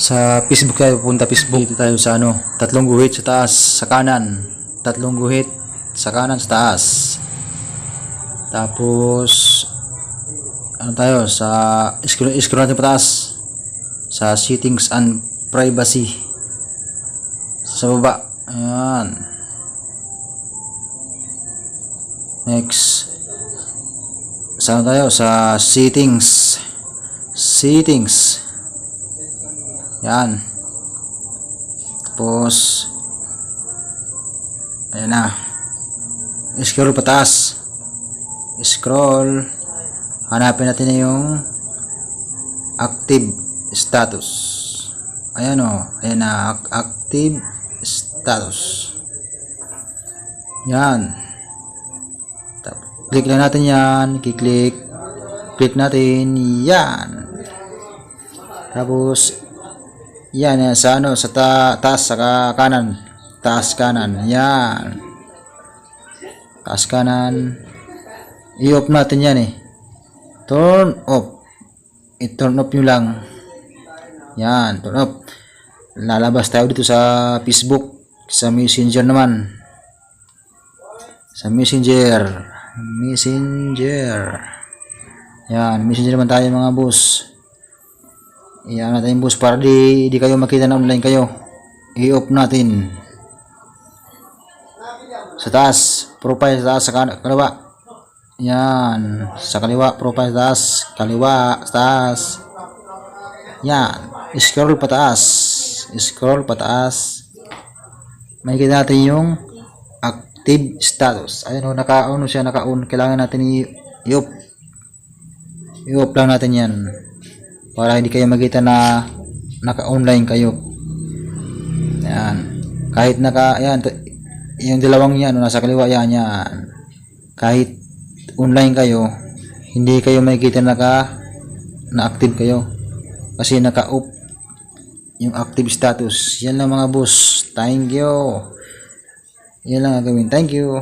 Sa Facebook tayo punta Facebook. Dito tayo sa ano, tatlong guhit sa taas, sa kanan. Tatlong guhit sa kanan, sa taas. Tapos, ano tayo, sa, scroll, scroll natin pataas. Sa settings and privacy. Sa baba. Ayan. Next. Saan tayo? Sa settings. Settings. Yan. Tapos, ayan na. Scroll pataas. Scroll. Hanapin natin na yung active status. Ayan o. Ayan na. Ac- Active status. Yan. Click lang natin yan. Kiklik. Click natin. Yan. Tapos, yan, yan sa ano, sa ta taas, sa ka- kanan. Taas kanan. Yan. Taas kanan. I-off natin yan eh. Turn off. I-turn off nyo lang. Yan, turn off. Lalabas tayo dito sa Facebook. Sa Messenger naman. Sa Messenger. Messenger. Yan, Messenger naman tayo mga boss. Iyan natin boss para di, di kayo makita na online kayo. I-off natin. Sa taas, profile sa taas, sa kaliwa. Yan, sa kaliwa, profile sa taas, kaliwa, sa taas. Yan, scroll pataas. Scroll pataas. Makikita natin yung active status. Ayun o, naka-on siya, naka-on. Kailangan natin i-off. I-off lang natin yan para hindi kayo makita na naka-online kayo. Yan. Kahit naka, yan, t- yung dalawang yan, nasa kaliwa yan, yan. Kahit online kayo, hindi kayo makikita naka, na-active kayo. Kasi naka-off yung active status. Yan lang mga boss. Thank you. Yan lang ang gawin. Thank you.